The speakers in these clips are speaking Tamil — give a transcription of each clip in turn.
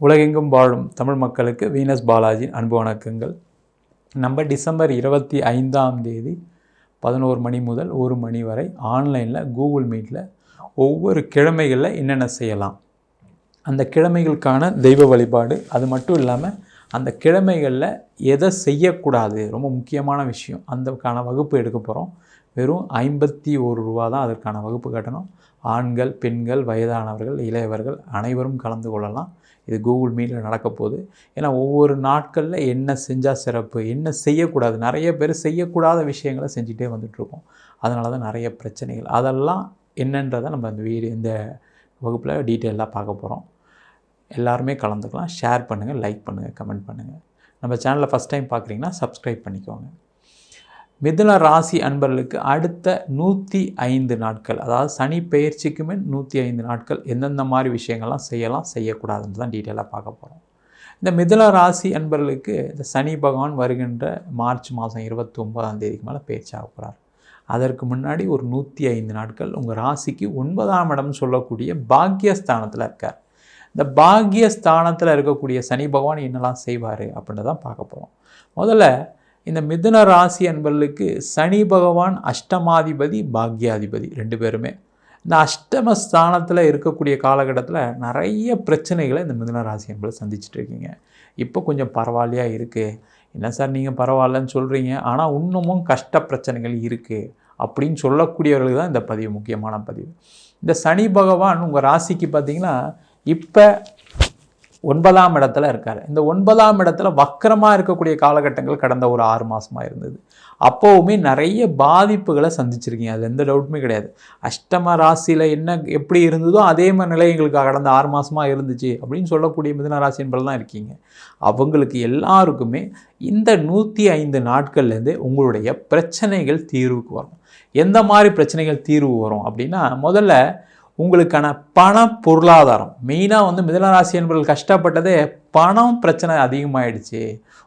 உலகெங்கும் வாழும் தமிழ் மக்களுக்கு வீனஸ் பாலாஜியின் அன்பு வணக்கங்கள். நம்ம டிசம்பர் இருபத்தி ஐந்தாம் தேதி பதினோரு மணி முதல் ஒரு மணி வரை ஆன்லைனில் கூகுள் மீட்டில் ஒவ்வொரு கிழமைகளில் என்னென்ன செய்யலாம். அந்த கிழமைகளுக்கான தெய்வ வழிபாடு அது மட்டும் இல்லாமல் அந்த கிழமைகளில் எதை செய்யக்கூடாது ரொம்ப முக்கியமான விஷயம். அந்தக்கான வகுப்பு எடுக்க போகிறோம் வெறும் ஐம்பத்தி ஒரு ரூபா தான் அதற்கான வகுப்பு கட்டணம். ஆண்கள் பெண்கள் வயதானவர்கள் இளையவர்கள் அனைவரும் கலந்து கொள்ளலாம். இது கூகுள் மீட்டில் நடக்க போகுது. ஏன்னா ஒவ்வொரு நாட்களில் என்ன செஞ்சால் சிறப்பு என்ன செய்யக்கூடாது நிறைய பேர் செய்யக்கூடாத விஷயங்களை செஞ்சுட்டே வந்துட்டுருக்கோம். அதனால தான் நிறைய பிரச்சனைகள். அதெல்லாம் என்னன்றதை நம்ம இந்த வீடியோ இந்த வகுப்பில் டீட்டெயிலாக பார்க்க போகிறோம் எல்லாருமே கலந்துக்கலாம். ஷேர் பண்ணுங்கள் லைக் பண்ணுங்கள் கமெண்ட் பண்ணுங்கள் நம்ம சேனலில் ஃபஸ்ட் டைம் பார்க்குறீங்கன்னா சப்ஸ்கிரைப் பண்ணிக்கோங்க. மிதுன ராசி அன்பர்களுக்கு அடுத்த நூற்றி ஐந்து நாட்கள் அதாவது சனி பெயர்ச்சிக்கு நூற்றி ஐந்து நாட்கள் எந்தெந்த மாதிரி விஷயங்கள்லாம் செய்யலாம் செய்யக்கூடாதுன்னு தான் டீட்டெயிலாக பார்க்க போகிறோம் இந்த மிதுன ராசி அன்பர்களுக்கு இந்த சனி பகவான் வருகின்ற மார்ச் மாதம் இருபத்தி ஒன்பதாம் தேதிக்கு மேலே பேச்சு போகிறார் அதற்கு முன்னாடி ஒரு நூற்றி ஐந்து நாட்கள் உங்கள் ராசிக்கு ஒன்பதாம் இடம்னு சொல்லக்கூடிய பாக்கியஸ்தானத்தில் இருக்கார். இந்த பாக்கியஸ்தானத்தில் இருக்கக்கூடிய சனி பகவான் என்னெல்லாம் செய்வார் அப்படின்னு தான் பார்க்க போகிறோம் முதல்ல இந்த மிதுன ராசி அன்பர்களுக்கு சனி பகவான் அஷ்டமாதிபதி பாக்யாதிபதி ரெண்டு பேருமே. இந்த அஷ்டம ஸ்தானத்தில் இருக்கக்கூடிய காலகட்டத்தில் நிறைய பிரச்சனைகளை இந்த மிதுன ராசி என்பதை சந்திச்சுட்டு இருக்கீங்க. இப்போ கொஞ்சம் பரவாயில்லையாக இருக்குது என்ன சார் நீங்கள் பரவாயில்லன்னு சொல்கிறீங்க ஆனால் இன்னமும் கஷ்ட பிரச்சனைகள் இருக்குது அப்படின்னு சொல்லக்கூடியவர்களுக்கு தான் இந்த பதிவு முக்கியமான பதிவு. இந்த சனி பகவான் உங்கள் ராசிக்கு பார்த்தீங்கன்னா இப்போ ஒன்பதாம் இடத்துல இருக்கார். இந்த ஒன்பதாம் இடத்துல வக்கரமாக இருக்கக்கூடிய காலகட்டங்கள் கடந்த ஒரு ஆறு மாதமாக இருந்தது. அப்போவுமே நிறைய பாதிப்புகளை சந்திச்சிருக்கீங்க. அது எந்த டவுட்டுமே கிடையாது. அஷ்டம ராசியில் என்ன எப்படி இருந்ததோ அதே மாதிரி நிலை எங்களுக்கு கடந்த ஆறு மாதமாக இருந்துச்சு அப்படின்னு சொல்லக்கூடிய மிதன ராசி என்பது தான் இருக்கீங்க. அவங்களுக்கு எல்லாருக்குமே இந்த நூற்றி ஐந்து நாட்கள்லேருந்து உங்களுடைய பிரச்சனைகள் தீர்வுக்கு வரும் எந்த மாதிரி பிரச்சனைகள் தீர்வு வரும் அப்படின்னா முதல்ல உங்களுக்கான பண பொருளாதாரம். மெயினாக வந்து மிதனராசி என்பவர்கள் கஷ்டப்பட்டதே பணம் பிரச்சனை அதிகமாகிடுச்சு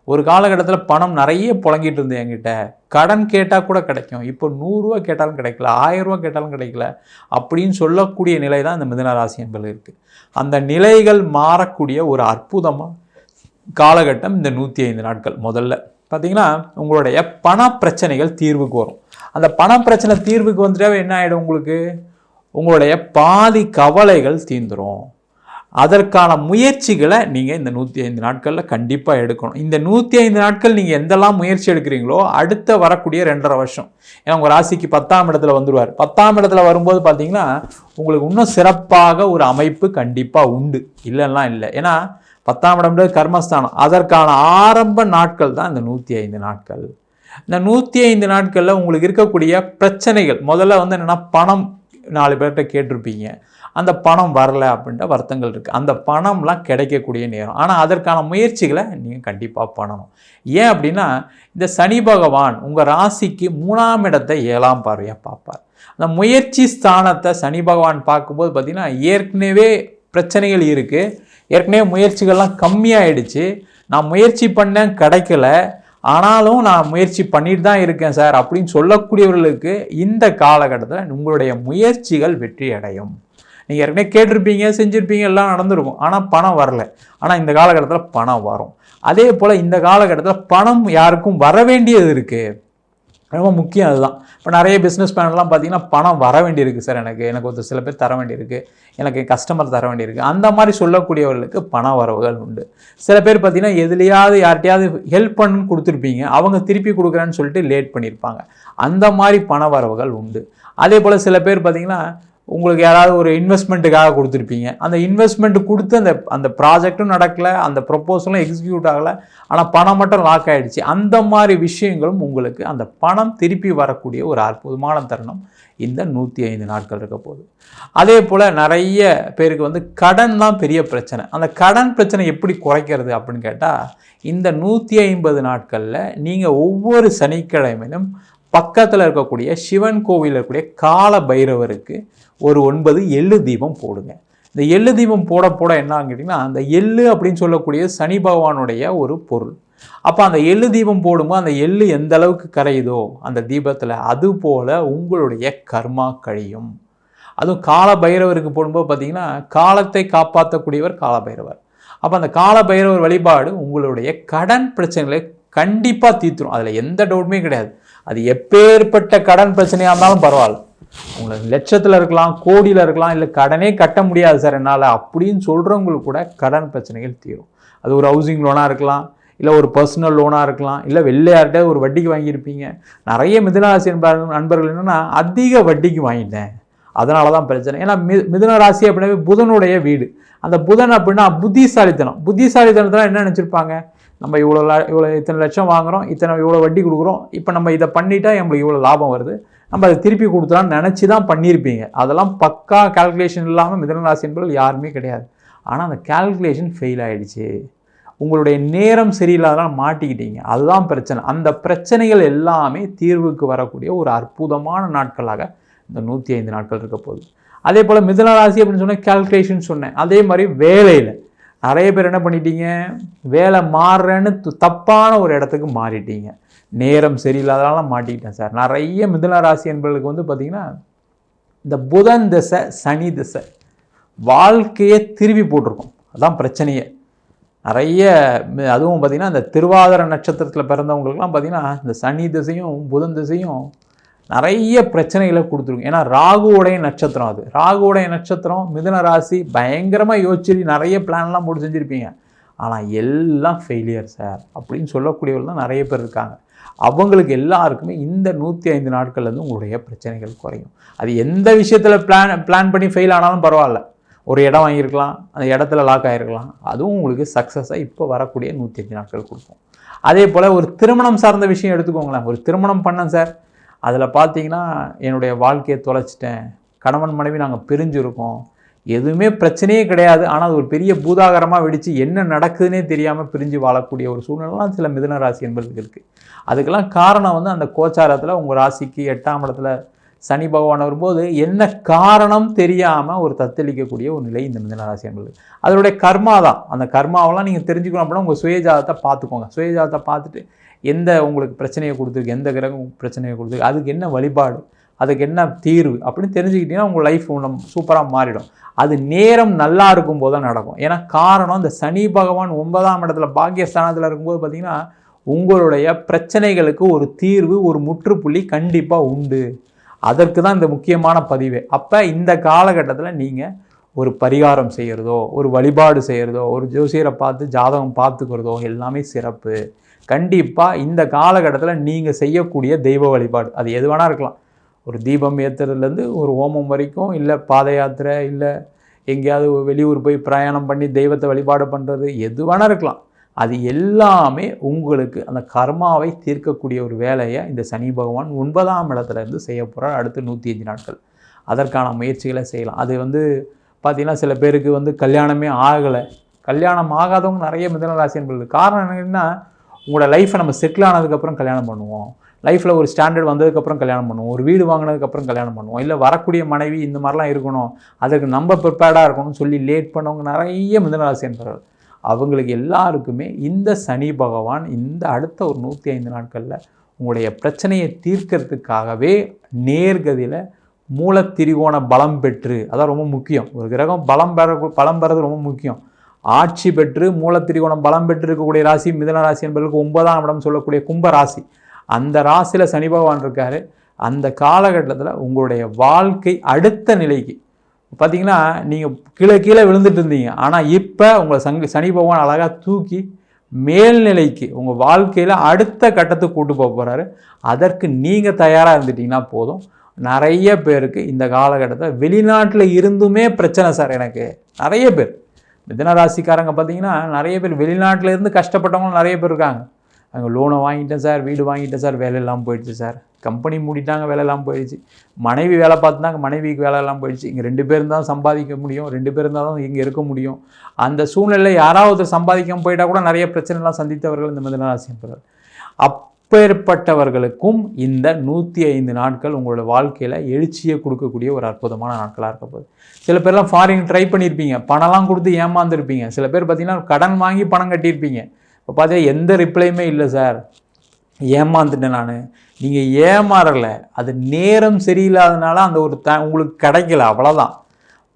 ஒரு காலகட்டத்தில் பணம் நிறைய புழங்கிட்டு இருந்தது என்கிட்ட. கடன் கேட்டால் கூட கிடைக்கும். இப்போ நூறுரூவா கேட்டாலும் கிடைக்கல. ஆயிரரூவா கேட்டாலும் கிடைக்கல. அப்படின்னு சொல்லக்கூடிய நிலை தான் இந்த மிதனராசி என்பது இருக்குது அந்த நிலைகள் மாறக்கூடிய ஒரு அற்புதமாக காலகட்டம் இந்த நூற்றி ஐந்து நாட்கள் முதல்ல. பார்த்தீங்கன்னா உங்களுடைய பண பிரச்சனைகள் தீர்வுக்கு வரும். அந்த பண பிரச்சனை தீர்வுக்கு வந்துட்டாவே என்ன ஆகிடும் உங்களுக்கு? உங்களுடைய பாதி கவலைகள் தீந்துரும் அதற்கான முயற்சிகளை நீங்கள் இந்த நூற்றி ஐந்து நாட்களில் கண்டிப்பாக எடுக்கணும். இந்த நூற்றி ஐந்து நாட்கள் நீங்கள் எந்தெல்லாம் முயற்சி எடுக்கிறீங்களோ அடுத்த வரக்கூடிய ரெண்டரை வருஷம். ஏன்னா உங்கள் ராசிக்கு பத்தாம் இடத்துல வந்துடுவார் பத்தாம் இடத்துல வரும்போது பார்த்தீங்கன்னா உங்களுக்கு இன்னும் சிறப்பாக ஒரு அமைப்பு கண்டிப்பாக உண்டு. இல்லைன்னா இல்லை. ஏன்னா பத்தாம் இடம்ன்றது கர்மஸ்தானம். அதற்கான ஆரம்ப நாட்கள் தான் இந்த நூற்றி ஐந்து நாட்கள். இந்த நூற்றி ஐந்து நாட்களில் உங்களுக்கு இருக்கக்கூடிய பிரச்சனைகள். முதல்ல வந்து என்னென்னா பணம். நாலு பேர்கிட்ட கேட்டிருப்பீங்க. அந்த பணம் வரல அப்படின்ற வருத்தங்கள் இருக்குது அந்த பணம்லாம் கிடைக்கக்கூடிய நேரம். ஆனால் அதற்கான முயற்சிகளை நீங்கள் கண்டிப்பாக பண்ணணும். ஏன் அப்படின்னா இந்த சனி பகவான் உங்கள் ராசிக்கு மூணாம் இடத்தை ஏழாம் பார்வையாக பார்ப்பார். அந்த முயற்சி ஸ்தானத்தை சனி பகவான் பார்க்கும்போது பார்த்திங்கன்னா ஏற்கனவே பிரச்சனைகள் இருக்குது ஏற்கனவே முயற்சிகள்லாம் கம்மியாயிடுச்சு. நான் முயற்சி பண்ணேன் கிடைக்கல. ஆனாலும் நான் முயற்சி பண்ணிட்டு தான் இருக்கேன் சார் அப்படின்னு சொல்லக்கூடியவர்களுக்கு இந்த காலகட்டத்தில் உங்களுடைய முயற்சிகள் வெற்றி அடையும். நீங்கள் ஏற்கனவே கேட்டிருப்பீங்க செஞ்சுருப்பீங்க எல்லாம் நடந்திருக்கும். ஆனால் பணம் வரல. ஆனால் இந்த காலகட்டத்தில் பணம் வரும். அதே போல் இந்த காலகட்டத்தில் பணம் யாருக்கும் வர வேண்டியது இருக்குது ரொம்ப முக்கியம் அதுதான். இப்போ நிறைய பிஸ்னஸ் மேன்லாம் பார்த்தீங்கன்னா பணம் வர வேண்டியிருக்கு சார் எனக்கு. எனக்கு ஒரு சில பேர் தர வேண்டியிருக்கு. எனக்கு கஸ்டமர் தர வேண்டியிருக்கு. அந்த மாதிரி சொல்லக்கூடியவர்களுக்கு பண வரவுகள் உண்டு. சில பேர் பார்த்தீங்கன்னா எதுலையாவது யார்கிட்டையாவது ஹெல்ப் பண்ணுன்னு கொடுத்துருப்பீங்க. அவங்க திருப்பி கொடுக்குறேன்னு சொல்லிட்டு லேட் பண்ணியிருப்பாங்க. அந்த மாதிரி பண வரவுகள் உண்டு. அதே போல் சில பேர் பார்த்தீங்கன்னா உங்களுக்கு யாராவது ஒரு இன்வெஸ்ட்மெண்ட்டுக்காக கொடுத்துருப்பீங்க. அந்த இன்வெஸ்ட்மெண்ட் கொடுத்து அந்த அந்த ப்ராஜெக்ட்டும் நடக்கலை அந்த ப்ரொப்போசலும் எக்ஸிக்யூட் ஆகலை ஆனால் பணம் மட்டும் லாக் ஆகிடுச்சு அந்த மாதிரி விஷயங்களும் உங்களுக்கு அந்த பணம் திருப்பி வரக்கூடிய ஒரு அற்புதமான தருணம் இந்த நூற்றி ஐந்து நாட்கள் இருக்க போகுது. அதே போல் நிறைய பேருக்கு வந்து கடன் தான் பெரிய பிரச்சனை. அந்த கடன் பிரச்சனை எப்படி குறைக்கிறது அப்படின்னு கேட்டால் இந்த நூற்றி ஐம்பது நாட்களில் நீங்கள் ஒவ்வொரு சனிக்கிழமையிலும் பக்கத்தில் இருக்கக்கூடிய சிவன் கோவிலில் இருக்கக்கூடிய கால பைரவருக்கு ஒரு ஒன்பது எள்ளு தீபம் போடுங்க. இந்த எள்ளு தீபம் போட போட என்ன கேட்டிங்கன்னா அந்த எள்ளு அப்படின்னு சொல்லக்கூடிய சனி பகவானுடைய ஒரு பொருள். அப்போ அந்த எள்ளு தீபம் போடும்போது அந்த எள்ளு எந்த அளவுக்கு கரையுதோ அந்த தீபத்தில் அது போல் உங்களுடைய கர்மா கழியும். அதுவும் கால பைரவருக்கு போடும்போது பார்த்தீங்கன்னா காலத்தை காப்பாற்றக்கூடியவர் கால பைரவர். அப்போ அந்த கால பைரவர் வழிபாடு உங்களுடைய கடன் பிரச்சனைகளை கண்டிப்பாக தீர்த்துரும். அதில் எந்த டவுட்டுமே கிடையாது. அது எப்பேற்பட்ட கடன் பிரச்சனையாக இருந்தாலும் பரவாயில்ல. உங்களுக்கு லட்சத்தில் இருக்கலாம் கோடியில் இருக்கலாம் இல்லை கடனே கட்ட முடியாது சார் என்னால் அப்படின்னு சொல்கிறவங்களுக்கு கூட கடன் பிரச்சனைகள் தீரும். அது ஒரு ஹவுசிங் லோனாக இருக்கலாம் இல்லை ஒரு பர்சனல் லோனாக இருக்கலாம் இல்லை வெள்ளையார்கிட்ட ஒரு வட்டிக்கு வாங்கியிருப்பீங்க. நிறைய மிதனராசி நண்பர்கள் நண்பர்கள் என்னென்னா அதிக வட்டிக்கு வாங்கிட்டேன். அதனால தான் பிரச்சனை. ஏன்னா மி மிதனராசி அப்படின்னா அப்படின்னாவே புதனுடைய வீடு. அந்த புதன் அப்படின்னா புத்திசாலித்தனம். புத்திசாலித்தனத்தில் என்ன நினச்சிருப்பாங்க? நம்ம இவ்வளோ இவ்வளோ இத்தனை லட்சம் வாங்குகிறோம் இத்தனை இவ்வளோ வட்டி கொடுக்குறோம் இப்போ நம்ம இதை பண்ணிட்டா நம்மளுக்கு இவ்வளோ லாபம் வருது. நம்ம அதை திருப்பி கொடுத்தலாம்னு நினச்சி தான் பண்ணியிருப்பீங்க. அதெல்லாம் பக்கா கால்குலேஷன் இல்லாமல் மிதன ராசி என்பது யாருமே கிடையாது. ஆனால் அந்த கால்குலேஷன் ஃபெயில் ஆகிடுச்சு உங்களுடைய நேரம் சரியில்லாதனால மாட்டிக்கிட்டீங்க. அதுதான் பிரச்சனை. அந்த பிரச்சனைகள் எல்லாமே தீர்வுக்கு வரக்கூடிய ஒரு அற்புதமான நாட்களாக இந்த நூற்றி ஐந்து நாட்கள் இருக்க போகுது. அதே போல் மிதன ராசி அப்படின்னு சொன்னால் கால்குலேஷன் சொன்னேன். அதே மாதிரி வேலையில். நிறைய பேர் என்ன பண்ணிட்டீங்க? வேலை மாறுறேன்னு தப்பான ஒரு இடத்துக்கு மாறிட்டீங்க. நேரம் சரியில்லாதனால மாட்டிக்கிட்டேன் சார். நிறைய மிதுன ராசி என்பவர்களுக்கு வந்து பார்த்திங்கன்னா இந்த புதன் திசை சனி திசை வாழ்க்கையை திருப்பி போட்டிருக்கோம். அதுதான் பிரச்சனையே. நிறைய அதுவும் பார்த்திங்கன்னா இந்த திருவாதிர நட்சத்திரத்தில் பிறந்தவங்களுக்குலாம் பார்த்திங்கன்னா இந்த சனி திசையும் புதன் திசையும் நிறைய பிரச்சனைகளை கொடுத்துருக்கும். ஏன்னா ராகுவோடைய நட்சத்திரம் அது. ராகுவோடைய நட்சத்திரம் மிதுன ராசி பயங்கரமாக யோசிச்சு நிறைய பிளான்லாம் போட்டு செஞ்சுருப்பீங்க. ஆனால் எல்லாம் ஃபெயிலியர் சார் அப்படின்னு சொல்லக்கூடியவர்கள் தான் நிறைய பேர் இருக்காங்க. அவங்களுக்கு எல்லாருக்குமே இந்த நூற்றி ஐந்து நாட்கள்லேருந்து உங்களுடைய பிரச்சனைகள் குறையும். அது எந்த விஷயத்தில் பிளான் பிளான் பண்ணி ஃபெயில் ஆனாலும் பரவாயில்ல. ஒரு இடம் வாங்கியிருக்கலாம் அந்த இடத்துல லாக் ஆகிருக்கலாம் அதுவும் உங்களுக்கு சக்ஸஸாக இப்போ வரக்கூடிய நூற்றி அஞ்சு நாட்கள் கொடுக்கும். அதே போல் ஒரு திருமணம் சார்ந்த விஷயம் எடுத்துக்கோங்களேன். ஒரு திருமணம் பண்ணேன் சார் அதில் பார்த்தீங்கன்னா என்னுடைய வாழ்க்கையை தொலைச்சிட்டேன். கணவன் மனைவி நாங்கள் பிரிஞ்சுருக்கோம். எதுவுமே பிரச்சனையே கிடையாது. ஆனால் அது ஒரு பெரிய பூதாகரமாக வெடித்து என்ன நடக்குதுன்னே தெரியாமல் பிரிஞ்சு வாழக்கூடிய ஒரு சூழ்நிலாம் சில மிதன ராசி என்பதுக்கு இருக்குது அதுக்கெல்லாம் காரணம் வந்து அந்த கோச்சாரத்தில் உங்கள் ராசிக்கு எட்டாம் இடத்துல சனி பகவான் வரும்போது என்ன காரணம் தெரியாமல் ஒரு தத்தளிக்கக்கூடிய ஒரு நிலை இந்த மிதன ராசி என்பது அதனுடைய கர்மா தான். அந்த கர்மாவெல்லாம் நீங்கள் தெரிஞ்சுக்கணும் அப்படின்னா உங்கள் சுயஜாதத்தை பார்த்துக்கோங்க. சுயஜாதத்தை பார்த்துட்டு எந்த உங்களுக்கு பிரச்சனையை கொடுத்துருக்கு எந்த கிரகம் பிரச்சனையை கொடுத்துருக்கு அதுக்கு என்ன வழிபாடு அதுக்கு என்ன தீர்வு அப்படின்னு தெரிஞ்சுக்கிட்டிங்கன்னா உங்கள் லைஃப் ஒன்றும் சூப்பராக மாறிடும். அது நேரம் நல்லா இருக்கும்போது தான் நடக்கும். ஏன்னா காரணம் இந்த சனி பகவான் ஒன்பதாம் இடத்துல பாக்கியஸ்தானத்தில் இருக்கும்போது பார்த்திங்கன்னா உங்களுடைய பிரச்சனைகளுக்கு ஒரு தீர்வு ஒரு முற்றுப்புள்ளி கண்டிப்பாக உண்டு. அதற்கு தான் இந்த முக்கியமான பதிவு. அப்போ இந்த காலகட்டத்தில் நீங்கள் ஒரு பரிகாரம் செய்கிறதோ ஒரு வழிபாடு செய்கிறதோ ஒரு ஜோசியரை பார்த்து ஜாதகம் பார்த்துக்கிறதோ எல்லாமே சிறப்பு. கண்டிப்பாக இந்த காலகட்டத்தில் நீங்கள் செய்யக்கூடிய தெய்வ வழிபாடு. அது எது வேணால் இருக்கலாம். ஒரு தீபம் ஏற்றுறதுலேருந்து ஒரு ஹோமம் வரைக்கும் இல்லை பாத யாத்திரை இல்லை எங்கேயாவது வெளியூர் போய் பிரயாணம் பண்ணி தெய்வத்தை வழிபாடு பண்ணுறது எது வேணால் இருக்கலாம். அது எல்லாமே உங்களுக்கு அந்த கர்மாவை தீர்க்கக்கூடிய ஒரு வேலையை இந்த சனி பகவான் ஒன்பதாம் இடத்துல இருந்து செய்ய போகிறார் அடுத்து நூற்றி அஞ்சு நாட்கள். அதற்கான முயற்சிகளை செய்யலாம். அது வந்து பார்த்திங்கன்னா சில பேருக்கு வந்து கல்யாணமே ஆகலை. கல்யாணம் ஆகாதவங்க நிறைய மிதனராசி என்பது காரணம் என்னென்னா உங்களோட லைஃப்பை நம்ம செட்டில் ஆனதுக்கப்புறம் கல்யாணம் பண்ணுவோம். லைஃப்பில் ஒரு ஸ்டாண்டர்ட் வந்ததுக்கப்புறம் கல்யாணம் பண்ணுவோம். ஒரு வீடு வாங்கினதுக்கப்புறம் கல்யாணம் பண்ணுவோம். இல்லை வரக்கூடிய மனைவி இந்த மாதிரிலாம் இருக்கணும். அதுக்கு நம்ம ப்ரிப்பேர்டாக இருக்கணும்னு சொல்லி லேட் பண்ணவங்க நிறைய மிதனராசி என்பவர்கள் அவங்களுக்கு எல்லாருக்குமே இந்த சனி பகவான் இந்த அடுத்த ஒரு நூற்றி ஐந்து நாட்களில் உங்களுடைய பிரச்சனையை தீர்க்கறதுக்காகவே நேர்கதியில் மூலத்திரிகோண பலம் பெற்று அதான் ரொம்ப முக்கியம். ஒரு கிரகம் பலம் பெற பலம் பெறது ரொம்ப முக்கியம். ஆட்சி பெற்று மூலத்திரிகோணம் பலம் பெற்று இருக்கக்கூடிய ராசி மிதன ராசி என்பதற்கு ஒன்பதாம் இடம் சொல்லக்கூடிய கும்ப ராசி. அந்த ராசியில் சனி பகவான் இருக்கார். அந்த காலகட்டத்தில் உங்களுடைய வாழ்க்கை அடுத்த நிலைக்கு. பார்த்தீங்கன்னா நீங்கள் கீழே கீழே விழுந்துட்டு இருந்தீங்க. ஆனால் இப்போ உங்களை சங்க சனி பகவான் அழகாக தூக்கி மேல்நிலைக்கு உங்கள் வாழ்க்கையில் அடுத்த கட்டத்துக்கு கூட்டு போக போகிறாரு அதற்கு நீங்கள் தயாராக இருந்துட்டிங்கன்னா போதும். நிறைய பேருக்கு இந்த காலகட்டத்தில் வெளிநாட்டில் இருந்துமே பிரச்சனை சார் எனக்கு. நிறைய பேர். மிதனராசிக்காரங்க பார்த்தீங்கன்னா நிறைய பேர் வெளிநாட்டிலேருந்து கஷ்டப்பட்டவங்களும் நிறைய பேர் இருக்காங்க. அங்கே லோனை வாங்கிட்டேன் சார் வீடு வாங்கிட்டேன் சார் வேலை இல்லாமல் போயிடுச்சு சார். கம்பெனி மூடிட்டாங்க வேலை இல்லாமல் போயிடுச்சு. மனைவி வேலை பார்த்துனாங்க மனைவிக்கு வேலை இல்லாமல் போயிடுச்சு. இங்கே ரெண்டு பேர் தான் சம்பாதிக்க முடியும் ரெண்டு பேர் இருந்தால் தான் இங்கே இருக்க முடியும். அந்த சூழ்நிலையில் யாராவது சம்பாதிக்காமல் போயிட்டால் கூட நிறைய பிரச்சனைலாம் சந்தித்தவர்கள் இந்த மிதனராசி ராசி அப் அப்பேற்பட்டவர்களுக்கும் இந்த நூற்றி ஐந்து நாட்கள் உங்களோட வாழ்க்கையில் எழுச்சியை கொடுக்கக்கூடிய ஒரு அற்புதமான நாட்களாக இருக்க போகுது. சில பேர்லாம் ஃபாரின் ட்ரை பண்ணியிருப்பீங்க பணம்லாம் கொடுத்து ஏமாந்துருப்பீங்க. சில பேர் பார்த்திங்கன்னா கடன் வாங்கி பணம் கட்டியிருப்பீங்க. இப்போ பார்த்தீங்கன்னா எந்த ரிப்ளையுமே இல்லை சார் ஏமாந்துட்டேன் நான். நீங்கள் ஏமாறலை. அது நேரம் சரியில்லாதனால அந்த ஒரு த உங்களுக்கு கிடைக்கல. அவ்வளோதான்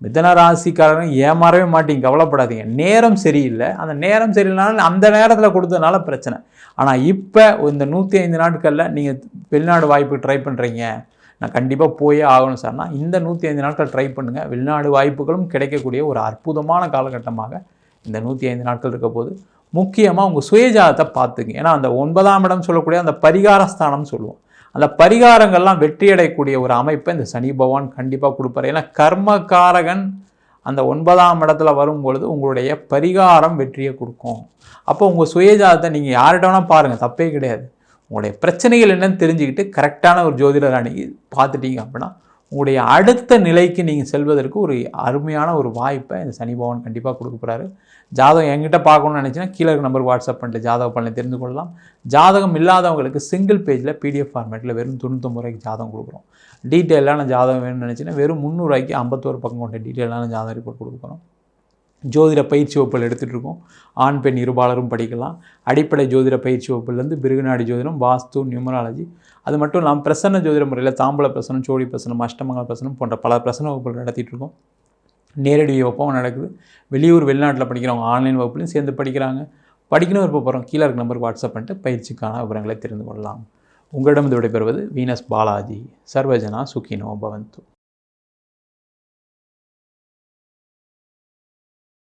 மிதன ராசிக்காரங்க ஏமாறவே மாட்டீங்க கவலைப்படாதீங்க. நேரம் சரியில்லை. அந்த நேரம் சரியில்லைனாலும் அந்த நேரத்தில் கொடுத்ததுனால பிரச்சனை. ஆனால் இப்போ இந்த நூற்றி ஐந்து நாட்களில் நீங்கள் வெளிநாடு வாய்ப்பு ட்ரை பண்ணுறீங்க நான் கண்டிப்பாக போயே ஆகணும் சார்னா இந்த நூற்றி ஐந்து நாட்கள் ட்ரை பண்ணுங்கள் வெளிநாடு வாய்ப்புகளும் கிடைக்கக்கூடிய ஒரு அற்புதமான காலகட்டமாக இந்த நூற்றி ஐந்து நாட்கள் இருக்க போது முக்கியமாக உங்கள் சுயஜாதத்தை பார்த்துங்க ஏன்னா அந்த ஒன்பதாம் இடம் சொல்லக்கூடிய அந்த பரிகாரஸ்தானம் சொல்லுவோம். அந்த பரிகாரங்கள்லாம் வெற்றியடையக்கூடிய ஒரு அமைப்பை இந்த சனி பகவான் கண்டிப்பாக கொடுப்பாரு. ஏன்னா கர்மகாரகன் அந்த ஒன்பதாம் இடத்துல வரும்பொழுது உங்களுடைய பரிகாரம் வெற்றியை கொடுக்கும். அப்போ உங்கள் சுயஜாதத்தை நீங்கள் யார்கிட்ட வேணால் பாருங்கள் தப்பே கிடையாது. உங்களுடைய பிரச்சனைகள் என்னன்னு தெரிஞ்சுக்கிட்டு கரெக்டான ஒரு ஜோதிடர் அணுகி பார்த்துட்டீங்க அப்படின்னா உங்களுடைய அடுத்த நிலைக்கு நீங்கள் செல்வதற்கு ஒரு அருமையான ஒரு வாய்ப்பை இந்த சனி பகவான் கண்டிப்பாக கொடுக்க போகிறாரு ஜாதகம் எங்கிட்ட பார்க்கணும்னு நினச்சின்னா கீழே இருக்க நம்பர் வாட்ஸ்அப் பண்ணிட்டு ஜாதக பலனை தெரிந்து கொள்ளலாம். ஜாதகம் இல்லாதவங்களுக்கு சிங்கிள் பேஜில் பிடிஎஃப் ஃபார்மேட்டில் வெறும் தொண்ணூத்தொம்பது ரூபாய்க்கு ஜாதகம் கொடுக்குறோம். டீட்டெயிலான ஜாதகம் வேணும்னு நினச்சின்னா வெறும் முந்நூறுவாய்க்கு ஐம்பத்தோரு பக்கம் கொண்ட டீட்டெயிலான ஜாதகம் ரிப்போர்ட் கொடுக்குறோம் ஜோதிட பயிற்சி வகுப்புகள் எடுத்துகிட்டு இருக்கோம். ஆண் பெண் இருபாலரும் படிக்கலாம். அடிப்படை ஜோதிட பயிற்சி வகுப்புலேருந்து பிருகுநாடி ஜோதிடம் வாஸ்து நியூமராலஜி அது மட்டும் இல்லாமல் பிரசன்ன ஜோதிட முறையில் தாம்பல பிரசனம் சோழி பிரசனம் அஷ்டமங்கல பிரசனம் போன்ற பல பிரசன வகுப்புகள் நடத்திட்டு இருக்கோம். நேரடி வகுப்பும் நடக்குது. வெளியூர் வெளிநாட்டில் படிக்கிறவங்க ஆன்லைன் வகுப்புலையும் சேர்ந்து படிக்கிறாங்க. படிக்கணும் விருப்பப்படுறோம் கீழே இருக்க நம்பருக்கு வாட்ஸ்அப் பண்ணிட்டு பயிற்சிக்கான விவரங்களை தெரிந்து கொள்ளலாம். உங்களிடம் விடைபெறுவது வீனஸ் பாலாஜி. சர்வஜனா சுகினோ பவந்து.